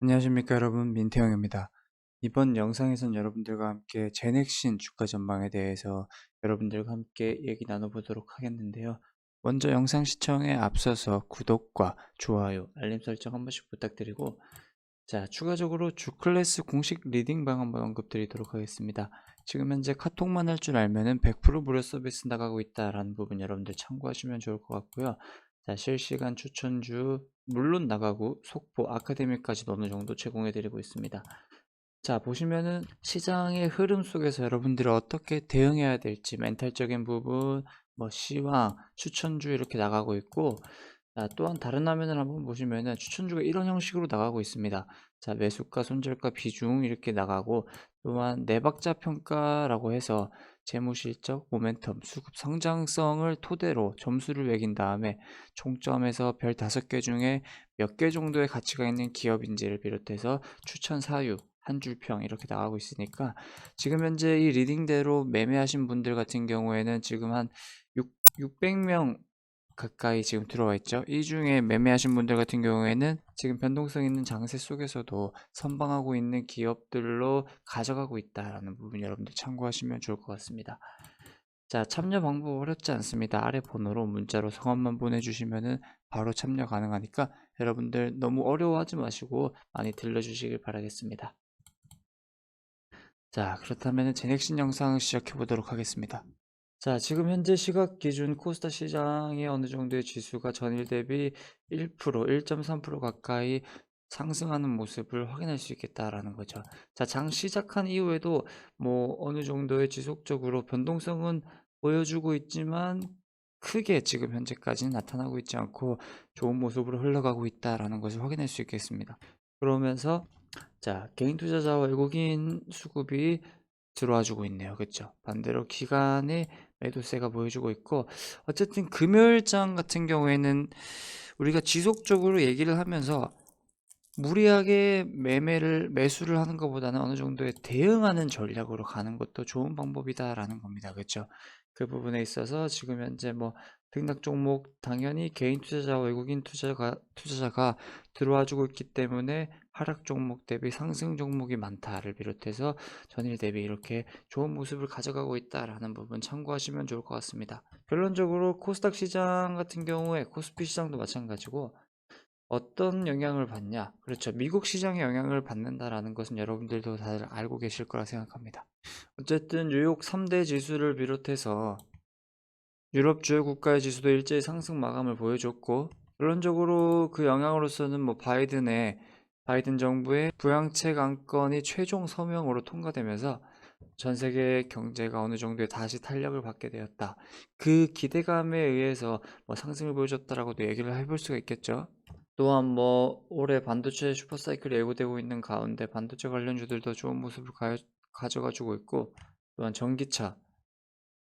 안녕하십니까 여러분 민태형입니다. 이번 영상에선 여러분들과 함께 제넥신 주가 전망에 대해서 여러분들과 함께 얘기 나눠보도록 하겠는데요. 먼저 영상 시청에 앞서서 구독과 좋아요, 알림 설정 한 번씩 부탁드리고 자 추가적으로 주클래스 공식 리딩방 한번 언급드리도록 하겠습니다. 지금 현재 카톡만 할 줄 알면은 100% 무료 서비스 나가고 있다라는 부분 여러분들 참고하시면 좋을 것 같고요. 자, 실시간 추천주 물론 나가고 속보 아카데미까지도 어느 정도 제공해 드리고 있습니다. 자, 보시면은 시장의 흐름 속에서 여러분들이 어떻게 대응해야 될지 멘탈적인 부분, 뭐 시황, 추천주 이렇게 나가고 있고 자, 또한 다른 화면을 한번 보시면은 추천주가 이런 형식으로 나가고 있습니다. 자, 매수가, 손절가, 비중 이렇게 나가고 또한 네박자 평가라고 해서 재무 실적, 모멘텀, 수급 성장성을 토대로 점수를 매긴 다음에 총점에서 별 다섯 개 중에 몇 개 정도의 가치가 있는 기업인지를 비롯해서 추천 사유, 한 줄평 이렇게 나가고 있으니까 지금 현재 이 리딩대로 매매하신 분들 같은 경우에는 지금 한 6, 600명 가까이 지금 들어와 있죠. 이 중에 매매하신 분들 같은 경우에는 지금 변동성 있는 장세 속에서도 선방하고 있는 기업들로 가져가고 있다라는 부분 여러분들 참고하시면 좋을 것 같습니다. 자, 참여 방법 어렵지 않습니다. 아래 번호로 문자로 성함만 보내주시면은 바로 참여 가능하니까 여러분들 너무 어려워하지 마시고 많이 들러주시길 바라겠습니다. 자, 그렇다면 제넥신 영상 시작해 보도록 하겠습니다. 자, 지금 현재 시각 기준 코스타 시장의 어느 정도의 지수가 전일 대비 1%, 1.3% 가까이 상승하는 모습을 확인할 수 있겠다라는 거죠. 자, 장 시작한 이후에도 뭐 어느 정도의 지속적으로 변동성은 보여주고 있지만 크게 지금 현재까지는 나타나고 있지 않고 좋은 모습으로 흘러가고 있다라는 것을 확인할 수 있겠습니다. 그러면서 자, 개인 투자자와 외국인 수급이 들어와 주고 있네요. 그렇죠? 반대로 기간에 매도세가 보여주고 있고 어쨌든 금요일장 같은 경우에는 우리가 지속적으로 얘기를 하면서 무리하게 매매를 매수를 하는 것보다는 어느 정도의 대응하는 전략으로 가는 것도 좋은 방법이다라는 겁니다. 그렇죠? 그 부분에 있어서 지금 현재 뭐 등락 종목 당연히 개인 투자자와 외국인 투자가 투자자가 들어와 주고 있기 때문에 하락 종목 대비 상승 종목이 많다를 비롯해서 전일 대비 이렇게 좋은 모습을 가져가고 있다라는 부분 참고하시면 좋을 것 같습니다. 결론적으로 코스닥 시장 같은 경우에 코스피 시장도 마찬가지고 어떤 영향을 받냐? 그렇죠. 미국 시장의 영향을 받는다라는 것은 여러분들도 다들 알고 계실 거라 생각합니다. 어쨌든 뉴욕 3대 지수를 비롯해서 유럽 주요 국가의 지수도 일제히 상승 마감을 보여줬고 결론적으로 그 영향으로서는 뭐 바이든의 바이든 정부의 부양책 안건이 최종 서명으로 통과되면서 전 세계 경제가 어느 정도의 다시 탄력을 받게 되었다. 그 기대감에 의해서 뭐 상승을 보여줬다라고도 얘기를 해볼 수가 있겠죠. 또한 뭐 올해 반도체 슈퍼사이클이 예고되고 있는 가운데 반도체 관련주들도 좋은 모습을 가, 가져가 주고 있고 또한 전기차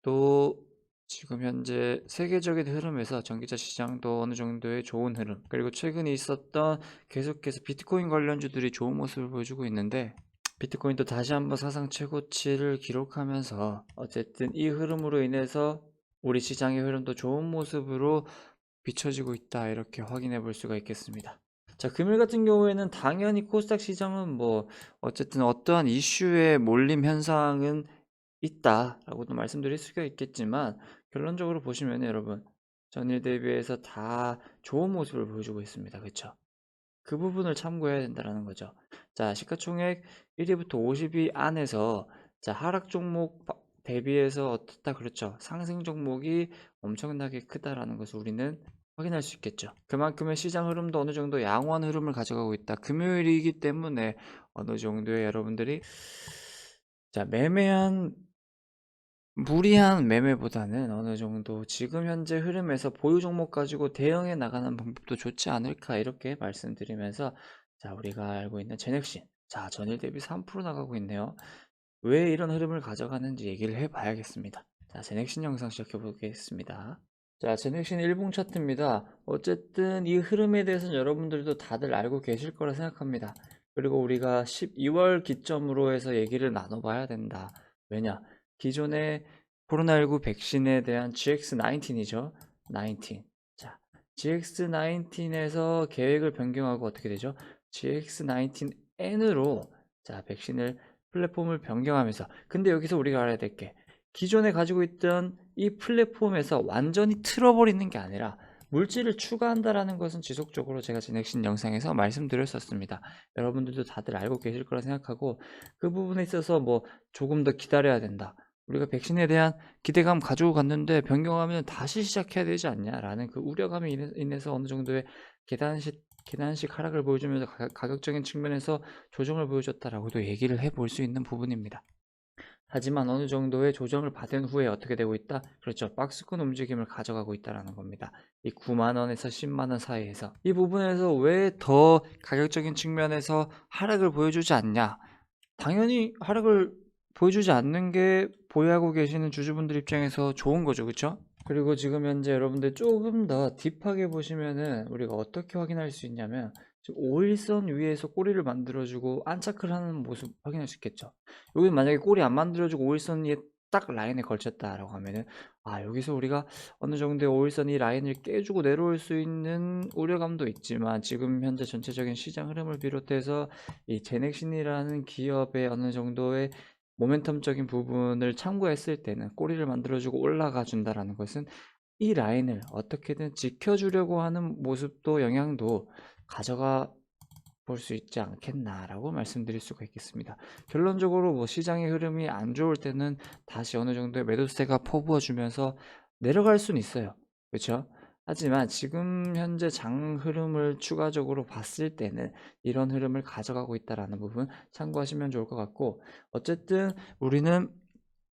또 지금 현재 세계적인 흐름에서 전기차 시장도 어느 정도의 좋은 흐름 그리고 최근에 있었던 계속해서 비트코인 관련주들이 좋은 모습을 보여주고 있는데 비트코인도 다시 한번 사상 최고치를 기록하면서 어쨌든 이 흐름으로 인해서 우리 시장의 흐름도 좋은 모습으로 비춰지고 있다 이렇게 확인해 볼 수가 있겠습니다. 자, 금일 같은 경우에는 당연히 코스닥 시장은 뭐 어쨌든 어떠한 이슈의 몰림 현상은 있다라고도 말씀드릴 수가 있겠지만 결론적으로 보시면 여러분 전일 대비해서 다 좋은 모습을 보여주고 있습니다. 그렇죠? 그 부분을 참고해야 된다는 거죠. 자, 시가총액 1위부터 50위 안에서 자, 하락 종목 대비해서 어떻다 그렇죠. 상승 종목이 엄청나게 크다라는 것을 우리는 확인할 수 있겠죠. 그만큼의 시장 흐름도 어느 정도 양호한 흐름을 가져가고 있다. 금요일이기 때문에 어느 정도의 여러분들이 자, 매매한 무리한 매매보다는 어느 정도 지금 현재 흐름에서 보유 종목 가지고 대응해 나가는 방법도 좋지 않을까 이렇게 말씀드리면서 자 우리가 알고 있는 제넥신. 자 전일 대비 3% 나가고 있네요. 왜 이런 흐름을 가져가는지 얘기를 해 봐야겠습니다. 자 제넥신 영상 시작해 보겠습니다. 자 제넥신 1봉 차트입니다. 어쨌든 이 흐름에 대해서는 여러분들도 다들 알고 계실 거라 생각합니다. 그리고 우리가 12월 기점으로 해서 얘기를 나눠 봐야 된다. 왜냐 기존의 코로나19 백신에 대한 GX19이죠. 19. 자, GX19에서 계획을 변경하고 어떻게 되죠? GX19N으로 자, 백신을 플랫폼을 변경하면서 근데 여기서 우리가 알아야 될 게 기존에 가지고 있던 이 플랫폼에서 완전히 틀어버리는 게 아니라 물질을 추가한다라는 것은 지속적으로 제가 진행신 영상에서 말씀드렸었습니다. 여러분들도 다들 알고 계실 거라 생각하고 그 부분에 있어서 뭐 조금 더 기다려야 된다. 우리가 백신에 대한 기대감 가지고 갔는데 변경하면 다시 시작해야 되지 않냐라는 그 우려감에 인해- 인해서 어느 정도의 계단식 계단식 하락을 보여주면서 가- 가격적인 측면에서 조정을 보여줬다라고도 얘기를 해볼 수 있는 부분입니다. 하지만 어느 정도의 조정을 받은 후에 어떻게 되고 있다? 그렇죠. 박스권 움직임을 가져가고 있다라는 겁니다. 이 9만 원에서 10만 원 사이에서 이 부분에서 왜 더 가격적인 측면에서 하락을 보여주지 않냐? 당연히 하락을 보여주지 않는 게 보유하고 계시는 주주분들 입장에서 좋은 거죠. 그렇죠? 그리고 지금 현재 여러분들 조금 더 딥하게 보시면은 우리가 어떻게 확인할 수 있냐면 5일선 위에서 꼬리를 만들어주고 안착을 하는 모습 확인할 수 있겠죠. 여기 만약에 꼬리 안 만들어주고 5일선 위에 딱 라인에 걸쳤다라고 하면은 아 여기서 우리가 어느 정도의 5일선 이 라인을 깨주고 내려올 수 있는 우려감도 있지만 지금 현재 전체적인 시장 흐름을 비롯해서 이 제넥신이라는 기업의 어느 정도의 모멘텀적인 부분을 참고했을 때는 꼬리를 만들어주고 올라가 준다라는 것은 이 라인을 어떻게든 지켜주려고 하는 모습도 영향도 가져가 볼 수 있지 않겠나라고 말씀드릴 수가 있겠습니다. 결론적으로 뭐 시장의 흐름이 안 좋을 때는 다시 어느 정도의 매도세가 퍼부어 주면서 내려갈 수는 있어요. 그렇죠? 하지만 지금 현재 장 흐름을 추가적으로 봤을 때는 이런 흐름을 가져가고 있다라는 부분 참고하시면 좋을 것 같고 어쨌든 우리는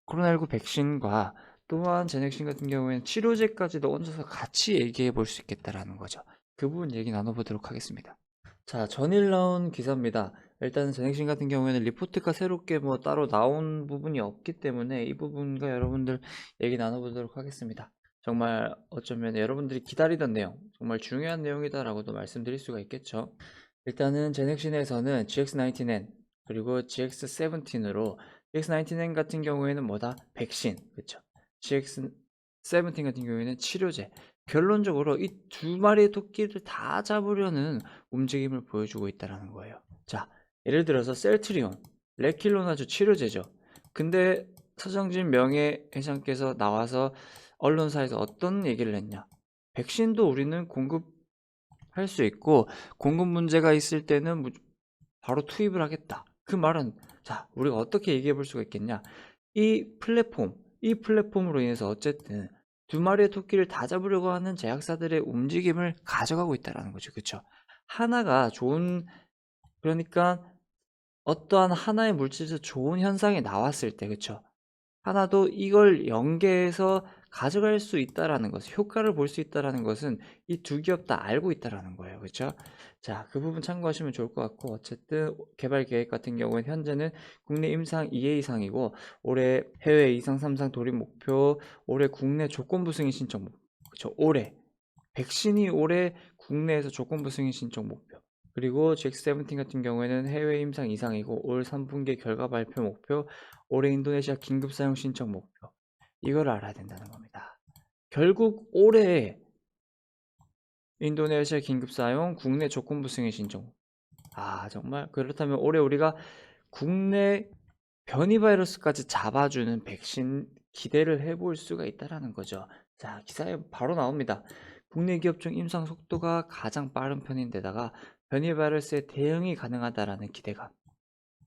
코로나19 백신과 또한 제넥신 같은 경우에는 치료제까지도 얹어서 같이 얘기해 볼 수 있겠다라는 거죠. 그 부분 얘기 나눠보도록 하겠습니다. 자, 전일 나온 기사입니다. 일단 제넥신 같은 경우에는 리포트가 새롭게 뭐 따로 나온 부분이 없기 때문에 이 부분과 여러분들 얘기 나눠보도록 하겠습니다. 정말 어쩌면 여러분들이 기다리던 내용, 정말 중요한 내용이다라고도 말씀드릴 수가 있겠죠. 일단은 제넥신에서는 GX19N 그리고 GX17으로 GX19N 같은 경우에는 뭐다? 백신, 그렇죠? GX17 같은 경우에는 치료제. 결론적으로 이 두 마리의 토끼를 다 잡으려는 움직임을 보여주고 있다는 거예요. 자, 예를 들어서 셀트리온, 레킬로나주 치료제죠. 근데 서정진 명예회장께서 나와서 언론사에서 어떤 얘기를 했냐? 백신도 우리는 공급할 수 있고 공급 문제가 있을 때는 무- 바로 투입을 하겠다. 그 말은 자, 우리가 어떻게 얘기해 볼 수가 있겠냐? 이 플랫폼, 이 플랫폼으로 인해서 어쨌든 두 마리의 토끼를 다 잡으려고 하는 제약사들의 움직임을 가져가고 있다라는 거죠. 그렇죠? 하나가 좋은 그러니까 어떠한 하나의 물질에서 좋은 현상이 나왔을 때 그렇죠? 하나도 이걸 연계해서 가져갈 수 있다라는 것, 효과를 볼 수 있다라는 것은 이 두 기업 다 알고 있다라는 거예요. 그렇죠? 자, 그 부분 참고하시면 좋을 것 같고 어쨌든 개발 계획 같은 경우는 현재는 국내 임상 2회 이상이고 올해 해외 2상 3상 돌입 목표, 올해 국내 조건부 승인 신청 목표. 그렇죠? 올해 백신이 올해 국내에서 조건부 승인 신청 목표. 그리고 GX17 같은 경우에는 해외 임상 이상이고 올 3분기 결과 발표 목표, 올해 인도네시아 긴급 사용 신청 목표. 이걸 알아야 된다는 겁니다. 결국 올해 인도네시아 긴급 사용 국내 조건부 승인 신청. 아, 정말 그렇다면 올해 우리가 국내 변이 바이러스까지 잡아주는 백신 기대를 해볼 수가 있다라는 거죠. 자, 기사에 바로 나옵니다. 국내 기업 중 임상 속도가 가장 빠른 편인데다가 변이 바이러스에 대응이 가능하다라는 기대감.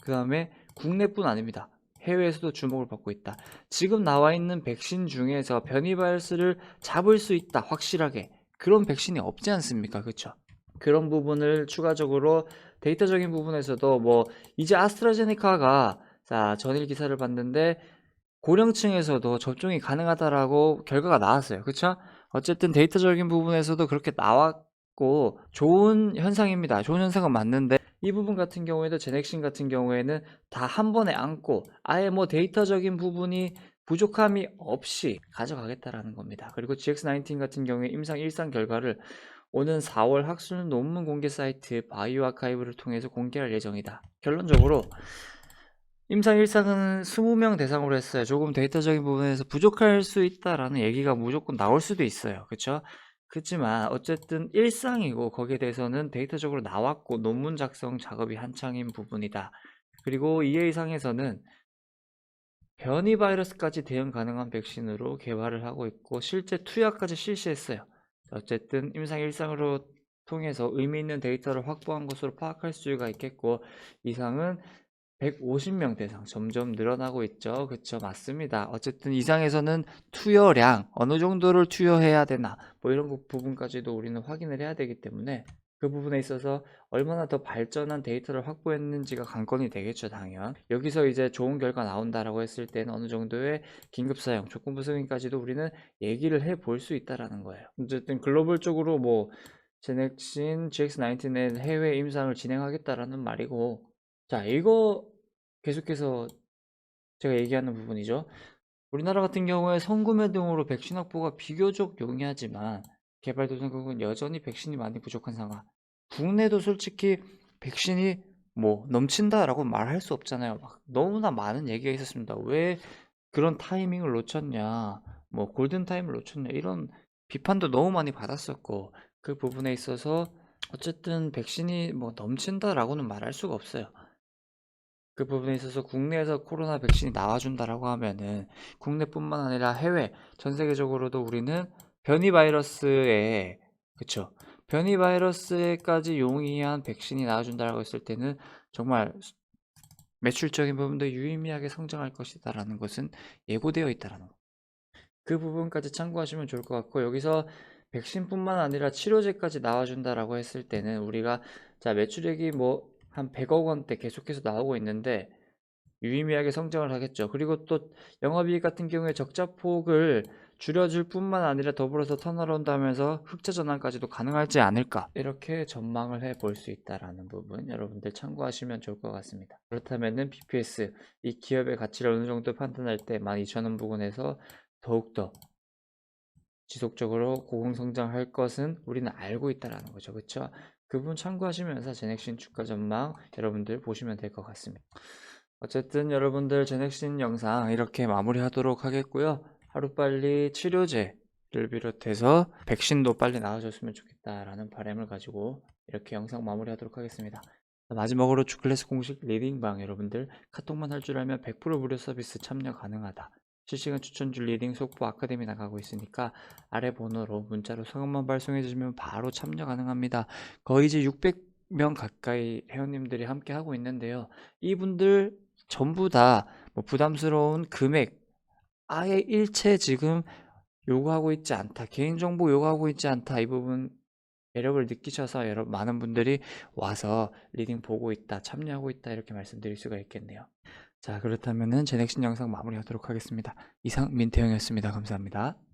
그 다음에 국내뿐 아닙니다. 해외에서도 주목을 받고 있다. 지금 나와 있는 백신 중에서 변이 바이러스를 잡을 수 있다. 확실하게. 그런 백신이 없지 않습니까? 그렇죠? 그런 부분을 추가적으로 데이터적인 부분에서도 뭐 이제 아스트라제네카가 자, 전일 기사를 봤는데 고령층에서도 접종이 가능하다라고 결과가 나왔어요. 그렇죠? 어쨌든 데이터적인 부분에서도 그렇게 나왔 고 좋은 현상입니다. 좋은 현상은 맞는데 이 부분 같은 경우에도 제넥신 같은 경우에는 다 한 번에 안고 아예 뭐 데이터적인 부분이 부족함이 없이 가져가겠다라는 겁니다. 그리고 GX19 같은 경우에 임상 1상 결과를 오는 4월 학술 논문 공개 사이트 바이오 아카이브를 통해서 공개할 예정이다. 결론적으로 임상 1상은 20명 대상으로 했어요. 조금 데이터적인 부분에서 부족할 수 있다라는 얘기가 무조건 나올 수도 있어요. 그렇죠? 그치만 어쨌든 일상이고 거기에 대해서는 데이터적으로 나왔고 논문 작성 작업이 한창인 부분이다. 그리고 EA상에서는 변이 바이러스까지 대응 가능한 백신으로 개발을 하고 있고 실제 투약까지 실시했어요. 어쨌든 임상 일상으로 통해서 의미 있는 데이터를 확보한 것으로 파악할 수가 있겠고 이상은 150명 대상 점점 늘어나고 있죠. 그쵸? 맞습니다. 어쨌든 이상에서는 투여량 어느 정도를 투여해야 되나 뭐 이런 부- 부분까지도 우리는 확인을 해야 되기 때문에 그 부분에 있어서 얼마나 더 발전한 데이터를 확보했는지가 관건이 되겠죠, 당연. 여기서 이제 좋은 결과 나온다라고 했을 때는 어느 정도의 긴급 사용, 조건부 승인까지도 우리는 얘기를 해 볼 수 있다라는 거예요. 어쨌든 글로벌적으로 뭐 제넥신 GX19의 해외 임상을 진행하겠다라는 말이고, 자, 이거 계속해서 제가 얘기하는 부분이죠. 우리나라 같은 경우에 성구매 등으로 백신 확보가 비교적 용이하지만 개발 도상국은 여전히 백신이 많이 부족한 상황. 국내도 솔직히 백신이 뭐 넘친다라고 말할 수 없잖아요. 막 너무나 많은 얘기가 있었습니다. 왜 그런 타이밍을 놓쳤냐, 뭐 골든 타임을 놓쳤냐 이런 비판도 너무 많이 받았었고 그 부분에 있어서 어쨌든 백신이 뭐 넘친다라고는 말할 수가 없어요. 그 부분에 있어서 국내에서 코로나 백신이 나와준다라고 하면은 국내뿐만 아니라 해외 전 세계적으로도 우리는 변이 바이러스에 그쵸 변이 바이러스에까지 용이한 백신이 나와준다라고 했을 때는 정말 수- 매출적인 부분도 유의미하게 성장할 것이다라는 것은 예고되어 있다라는 거. 그 부분까지 참고하시면 좋을 것 같고 여기서 백신뿐만 아니라 치료제까지 나와준다라고 했을 때는 우리가 자 매출액이 뭐 한 100억 원대 계속해서 나오고 있는데 유의미하게 성장을 하겠죠. 그리고 또 영업이익 같은 경우에 적자 폭을 줄여줄 뿐만 아니라 더불어서 하면서 흑자 전환까지도 가능하지 않을까 이렇게 전망을 해 볼 수 있다라는 부분 여러분들 참고하시면 좋을 것 같습니다. 그렇다면은 BPS 이 기업의 가치를 어느 정도 판단할 때 12,000원 부근에서 더욱더 지속적으로 고공성장할 것은 우리는 알고 있다라는 거죠. 그렇죠? 그 부분 참고하시면서 제넥신 주가 전망 여러분들 보시면 될 것 같습니다. 어쨌든 여러분들 제넥신 영상 이렇게 마무리하도록 하겠고요. 하루빨리 치료제를 비롯해서 백신도 빨리 나와줬으면 좋겠다라는 바람을 가지고 이렇게 영상 마무리하도록 하겠습니다. 마지막으로 주클래스 공식 리딩방 여러분들 카톡만 할 줄 알면 100% 무료 서비스 참여 가능하다. 실시간 추천주 리딩 속보 아카데미 나가고 있으니까 아래 번호로 문자로 성함만 발송해 주시면 바로 참여 가능합니다. 거의 이제 600명 가까이 회원님들이 함께 하고 있는데요. 이분들 전부 다 뭐 부담스러운 금액 아예 일체 지금 요구하고 있지 않다. 개인정보 요구하고 있지 않다. 이 부분 매력을 느끼셔서 여러 많은 분들이 와서 리딩 보고 있다, 참여하고 있다 이렇게 말씀드릴 수가 있겠네요. 자, 그렇다면은 제 넥신 영상 마무리하도록 하겠습니다. 이상 민태형이었습니다. 감사합니다.